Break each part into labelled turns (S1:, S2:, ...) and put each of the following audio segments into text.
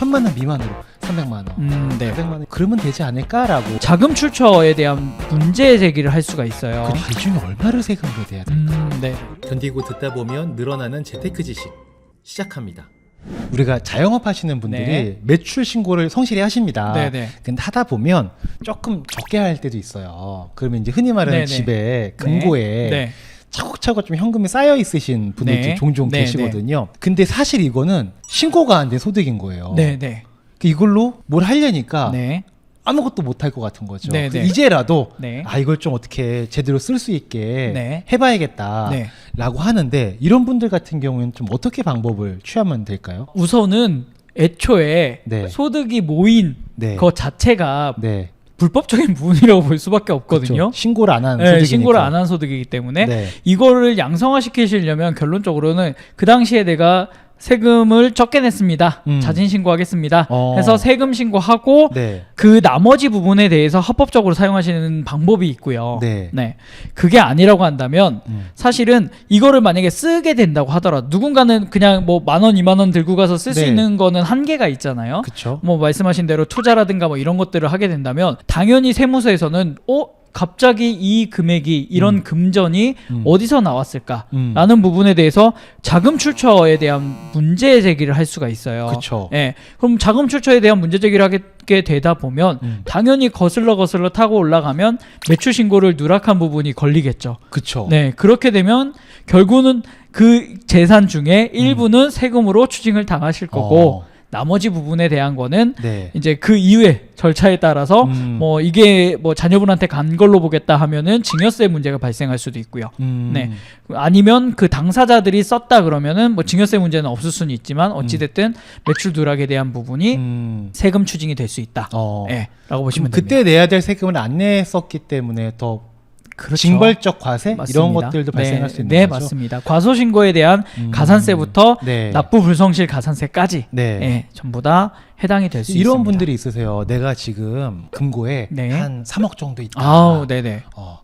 S1: 천만 원 미만으로 300만 원,
S2: 음, 네.
S1: 400만 원 그러면 되지 않을까라고.
S2: 자금 출처에 대한 문제 제기를 할 수가 있어요.
S1: 그럼 이 중에 얼마를 세금으로 내야 돼?
S2: 음, 네.
S1: 견디고 듣다 보면 늘어나는 재테크 지식 시작합니다. 우리가 자영업 하시는 분들이
S2: 네.
S1: 매출 신고를 성실히 하십니다.
S2: 네, 네.
S1: 근데 하다 보면 조금 적게 할 때도 있어요. 그러면 이제 흔히 말하는
S2: 네, 네.
S1: 집에 금고에
S2: 네.
S1: 차곡차곡 좀 현금이 쌓여 있으신 분들이
S2: 네.
S1: 종종
S2: 네,
S1: 계시거든요. 근데 사실 이거는 신고가 안 된 소득인 거예요.
S2: 네, 네.
S1: 그 이걸로 뭘 하려니까
S2: 네.
S1: 아무것도 못 할 것 같은 거죠.
S2: 네,
S1: 그
S2: 네.
S1: 이제라도
S2: 네.
S1: 아 이걸 좀 어떻게 제대로 쓸 수 있게
S2: 네.
S1: 해봐야겠다라고
S2: 네.
S1: 하는데 이런 분들 같은 경우에는 좀 어떻게 방법을 취하면 될까요?
S2: 우선은 애초에
S1: 네.
S2: 소득이 모인
S1: 네.
S2: 것 자체가
S1: 네.
S2: 불법적인 부분이라고 볼 수밖에 없거든요.
S1: 그렇죠. 신고를 안한
S2: 네,
S1: 소득이니까.
S2: 신고를 안 한 소득이기 때문에
S1: 네.
S2: 이거를 양성화시키시려면 결론적으로는 그 당시에 내가 세금을 적게 냈습니다.
S1: 음.
S2: 자진 신고하겠습니다.
S1: 어.
S2: 해서 세금 신고하고
S1: 네.
S2: 그 나머지 부분에 대해서 합법적으로 사용하시는 방법이 있고요.
S1: 네.
S2: 그게 아니라고 한다면
S1: 음.
S2: 사실은 이거를 만약에 쓰게 된다고 하더라도 누군가는 그냥 뭐 만 원, 이만 원 들고 가서 쓸 수
S1: 네.
S2: 있는 거는 한계가 있잖아요.
S1: 그렇죠.
S2: 뭐 말씀하신 대로 투자라든가 뭐 이런 것들을 하게 된다면 당연히 세무서에서는 어 갑자기 이 금액이 이런 금전이
S1: 음.
S2: 어디서 나왔을까?
S1: 음.
S2: 라는 부분에 대해서 자금 출처에 대한 문제 제기를 할 수가 있어요.
S1: 그쵸.
S2: 예. 그럼 자금 출처에 대한 문제 제기를 하게 되다 보면
S1: 음.
S2: 당연히 거슬러 거슬러 타고 올라가면 매출 신고를 누락한 부분이 걸리겠죠.
S1: 그렇죠.
S2: 네. 그렇게 되면 결국은 그 재산 중에 일부는 세금으로 추징을 당하실 거고
S1: 음. 어.
S2: 나머지 부분에 대한 거는
S1: 네.
S2: 이제 그 이후에 절차에 따라서
S1: 음.
S2: 뭐 이게 뭐 자녀분한테 간 걸로 보겠다 하면은 증여세 문제가 발생할 수도 있고요.
S1: 음.
S2: 네. 아니면 그 당사자들이 썼다 그러면은 뭐 증여세 문제는 없을 수는 있지만 어찌 됐든 매출 누락에 대한 부분이
S1: 음.
S2: 세금 추징이 될 수 있다.
S1: 어.
S2: 예. 라고 보시면 됩니다.
S1: 그때 내야 될 세금을 안 냈었기 때문에 더
S2: 그렇죠.
S1: 징벌적 과세
S2: 맞습니다.
S1: 이런 것들도 발생할
S2: 네,
S1: 수 있는
S2: 네,
S1: 거죠.
S2: 맞습니다. 과소 신고에 대한
S1: 음.
S2: 가산세부터
S1: 네.
S2: 납부 불성실 가산세까지
S1: 네.
S2: 예, 전부 다 해당이 될 수 있습니다.
S1: 이런 분들이 있으세요. 내가 지금 금고에
S2: 네.
S1: 한 3억 정도 있다.
S2: 아우, 네, 네.
S1: 어,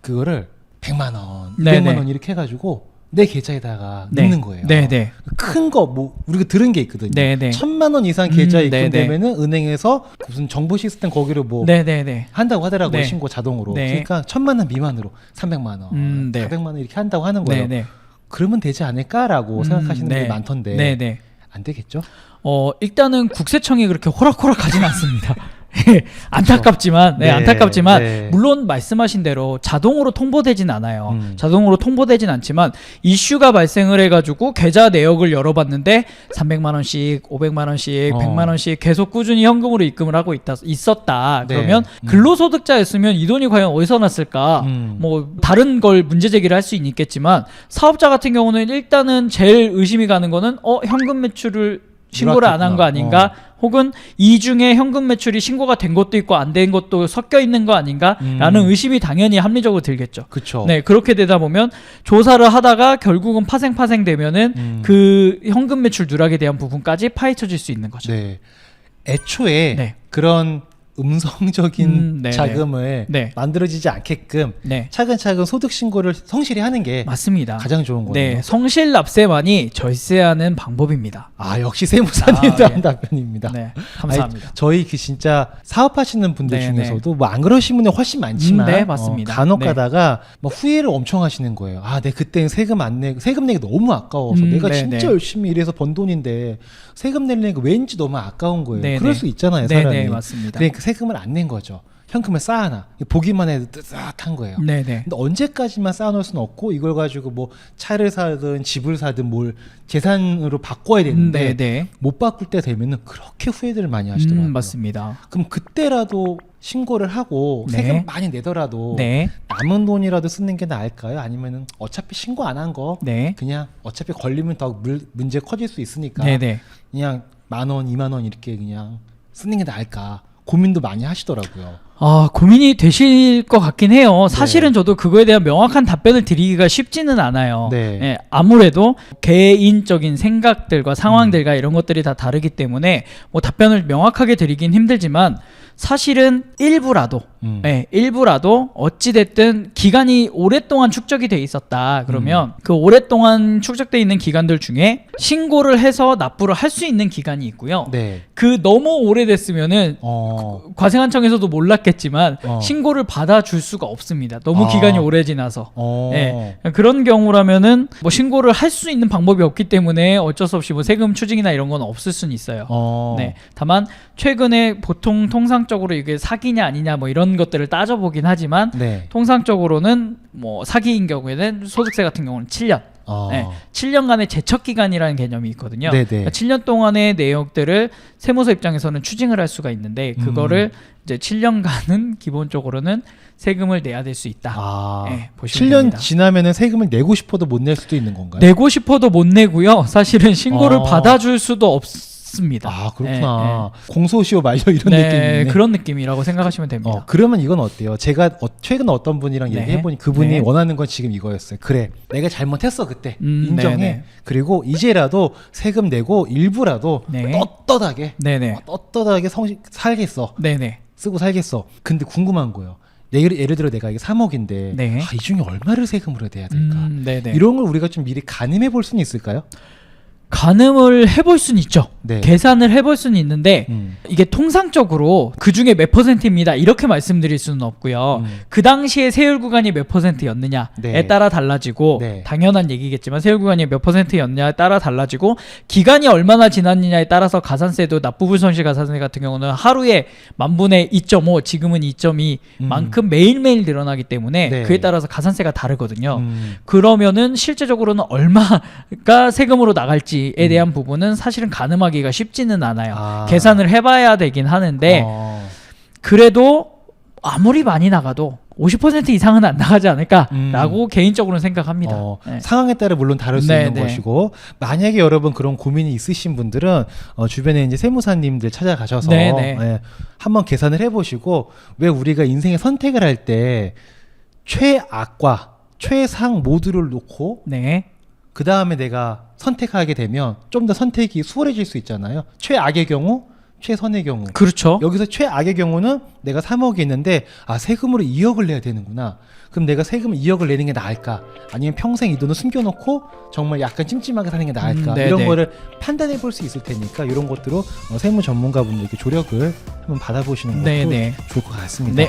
S1: 그거를 100만 원,
S2: 네,
S1: 200만
S2: 네.
S1: 원 이렇게 해가지고 내 계좌에다가
S2: 네.
S1: 넣는 거예요.
S2: 네, 네.
S1: 큰 거 뭐 우리가 들은 게 있거든요.
S2: 네, 네.
S1: 천만 원 이상 계좌에
S2: 음, 네,
S1: 입금되면은 은행에서 무슨 정보 시스템 거기로 뭐
S2: 네, 네, 네.
S1: 한다고 하더라고요.
S2: 네.
S1: 신고 자동으로.
S2: 네.
S1: 그러니까 천만 원 미만으로 300만 원,
S2: 음, 네.
S1: 400만 원 이렇게 한다고 하는 거예요.
S2: 네, 네.
S1: 그러면 되지 않을까라고
S2: 음,
S1: 생각하시는
S2: 네.
S1: 분이 많던데
S2: 네, 네.
S1: 안 되겠죠?
S2: 어, 일단은 국세청이 그렇게 호락호락 하진 않습니다. 예, 안타깝지만, 네,
S1: 네,
S2: 안타깝지만,
S1: 네.
S2: 물론 말씀하신 대로 자동으로 통보되진 않아요.
S1: 음.
S2: 자동으로 통보되진 않지만, 이슈가 발생을 해가지고 계좌 내역을 열어봤는데, 300만 원씩, 500만 원씩,
S1: 어.
S2: 100만 원씩 계속 꾸준히 현금으로 입금을 하고 있다, 있었다.
S1: 네.
S2: 그러면
S1: 음.
S2: 근로소득자였으면 이 돈이 과연 어디서 났을까?
S1: 음.
S2: 뭐, 다른 걸 문제 제기를 할 수 있겠지만, 사업자 같은 경우는 일단은 제일 의심이 가는 거는, 어, 현금 매출을 신고를 안 한 거. 아닌가? 혹은 이 중에 현금 매출이 신고가 된 것도 있고 안 된 것도 섞여 있는 거 아닌가라는
S1: 음.
S2: 의심이 당연히 합리적으로 들겠죠.
S1: 그쵸.
S2: 네, 그렇게 되다 보면 조사를 하다가 결국은 파생파생 되면은
S1: 음.
S2: 그 현금 매출 누락에 대한 부분까지 파헤쳐질 수 있는 거죠.
S1: 네. 애초에
S2: 네.
S1: 그런 음성적인
S2: 음, 네네.
S1: 자금을
S2: 네.
S1: 만들어지지 않게끔
S2: 네,
S1: 차근차근 소득 신고를 성실히 하는 게
S2: 맞습니다.
S1: 가장 좋은 거예요.
S2: 네, 성실 납세만이 절세하는 방법입니다.
S1: 아 역시 세무사님도
S2: 아,
S1: 한
S2: 예.
S1: 답변입니다.
S2: 네, 감사합니다.
S1: 아니, 저희 그 진짜 사업하시는 분들
S2: 네,
S1: 중에서도 뭐안 그러신 분들 훨씬 많지만
S2: 음, 네, 맞습니다.
S1: 어, 간혹
S2: 네.
S1: 가다가 뭐 후회를 엄청 하시는 거예요. 아, 내 그때 세금 안 내, 세금 내기 너무 아까워서
S2: 음,
S1: 내가
S2: 네,
S1: 진짜
S2: 네.
S1: 열심히 일해서 번 돈인데 세금 내려니까 왠지 너무 아까운 거예요.
S2: 네,
S1: 그럴
S2: 네.
S1: 수 있잖아요,
S2: 네,
S1: 사람이.
S2: 네, 맞습니다.
S1: 그러니까 세금을 안 낸 거죠. 현금을 쌓아놔. 보기만 해도 뜨뜻한 거예요.
S2: 네, 네.
S1: 근데 언제까지만 쌓아놓을 수는 없고 이걸 가지고 뭐 차를 사든 집을 사든 뭘 재산으로 바꿔야 되는데
S2: 네, 네.
S1: 못 바꿀 때 되면은 그렇게 후회들을 많이 하시더라고요.
S2: 음, 맞습니다.
S1: 그럼 그때라도 신고를 하고
S2: 네.
S1: 세금 많이 내더라도
S2: 네,
S1: 남은 돈이라도 쓰는 게 나을까요? 아니면은 어차피 신고 안 한 거
S2: 네,
S1: 그냥 어차피 걸리면 더 물, 문제 커질 수 있으니까
S2: 네, 네.
S1: 그냥 만 원, 이만 원 이렇게 그냥 쓰는 게 나을까 고민도 많이 하시더라고요.
S2: 아, 고민이 되실 것 같긴 해요. 사실은 저도 그거에 대한 명확한 답변을 드리기가 쉽지는 않아요.
S1: 네.
S2: 예, 아무래도 개인적인 생각들과 상황들과 이런 것들이 다 다르기 때문에 뭐 답변을 명확하게 드리긴 힘들지만 사실은 일부라도
S1: 음.
S2: 예, 일부라도 어찌 됐든 기간이 오랫동안 축적이 돼 있었다. 그러면 그 오랫동안 축적돼 있는 기간들 중에 신고를 해서 납부를 할 수 있는 기간이 있고요.
S1: 네.
S2: 그 너무 오래됐으면은
S1: 어.
S2: 과세관청에서도 몰랐 겠지만
S1: 어.
S2: 신고를 받아줄 수가 없습니다. 너무
S1: 아.
S2: 기간이 오래 지나서.
S1: 어.
S2: 예. 그런 경우라면은 뭐 신고를 할 수 있는 방법이 없기 때문에 어쩔 수 없이 뭐 세금 추징이나 이런 건 없을 수는 있어요.
S1: 어.
S2: 네. 다만 최근에 보통 통상적으로 이게 사기냐 아니냐 뭐 이런 것들을 따져보긴 하지만
S1: 네.
S2: 통상적으로는 뭐 사기인 경우에는 소득세 같은 경우는 7년.
S1: 어.
S2: 네, 7년간의 제척 기간이라는 개념이 있거든요.
S1: 네네.
S2: 그러니까 7년 동안의 내역들을 세무서 입장에서는 추징을 할 수가 있는데 그거를
S1: 음.
S2: 이제 7년간은 기본적으로는 세금을 내야 될 수 있다.
S1: 아.
S2: 네, 보시면
S1: 7년
S2: 됩니다.
S1: 지나면은 세금을 내고 싶어도 못 낼 수도 있는 건가요?
S2: 내고 싶어도 못 내고요. 사실은 신고를
S1: 아.
S2: 받아줄 수도 없 습니다.
S1: 아, 그렇구나. 공소시효 만료 이런
S2: 네,
S1: 느낌이네.
S2: 네, 그런 느낌이라고 생각하시면 됩니다.
S1: 어, 그러면 이건 어때요? 제가 어, 최근 어떤 분이랑
S2: 네.
S1: 얘기해 보니 그분이
S2: 네.
S1: 원하는 건 지금 이거였어요. 그래, 내가 잘못했어 그때
S2: 음,
S1: 인정해. 그리고 이제라도 세금 내고 일부라도
S2: 네.
S1: 떳떳하게
S2: 네네.
S1: 어, 떳떳하게 성식 살겠어.
S2: 네네.
S1: 쓰고 살겠어. 근데 궁금한 거예요. 예를, 예를 들어 내가 이게 3억인데
S2: 네.
S1: 아, 이 중에 얼마를 세금으로 내야 될까?
S2: 음.
S1: 이런 걸 우리가 좀 미리 가늠해 볼 수는 있을까요?
S2: 가늠을 해볼 수는 있죠.
S1: 네.
S2: 계산을 해볼 수는 있는데
S1: 음.
S2: 이게 통상적으로 그 중에 몇 퍼센트입니다. 이렇게 말씀드릴 수는 없고요.
S1: 음.
S2: 그 당시에 세율 구간이 몇 퍼센트였느냐에
S1: 네.
S2: 따라 달라지고
S1: 네.
S2: 당연한 얘기겠지만 세율 구간이 몇 퍼센트였냐에 따라 달라지고 기간이 얼마나 지났느냐에 따라서 가산세도 납부불 손실 가산세 같은 경우는 하루에 만 분의 2.5 지금은 2.2
S1: 음.
S2: 만큼 매일매일 늘어나기 때문에
S1: 네.
S2: 그에 따라서 가산세가 다르거든요.
S1: 음.
S2: 그러면은 실제적으로는 얼마가 세금으로 나갈지에 대한 부분은 사실은 가늠하기 가 쉽지는 않아요.
S1: 아.
S2: 계산을 해봐야 되긴 하는데
S1: 어.
S2: 그래도 아무리 많이 나가도 50% 이상은 안 나가지 않을까라고 개인적으로는 생각합니다.
S1: 음. 어,
S2: 네.
S1: 상황에 따라 물론 다를 수
S2: 네,
S1: 있는
S2: 네.
S1: 것이고 만약에 여러분 그런 고민이 있으신 분들은 어, 주변에 이제 세무사님들 찾아가셔서
S2: 네, 네.
S1: 예, 한번 계산을 해보시고 왜 우리가 인생의 선택을 할 때 최악과 최상 모두를 놓고
S2: 네.
S1: 그 다음에 내가 선택하게 되면 좀 더 선택이 수월해질 수 있잖아요. 최악의 경우, 최선의 경우.
S2: 그렇죠.
S1: 여기서 최악의 경우는 내가 3억이 있는데 아 세금으로 2억을 내야 되는구나. 그럼 내가 세금을 2억을 내는 게 나을까? 아니면 평생 이 돈을 숨겨놓고 정말 약간 찜찜하게 사는 게 나을까?
S2: 음, 네네.
S1: 이런 거를 판단해 볼 수 있을 테니까 이런 것들로 어, 세무 전문가분들께 조력을 한번 받아보시는 것도
S2: 네네.
S1: 좋을 것 같습니다.
S2: 네.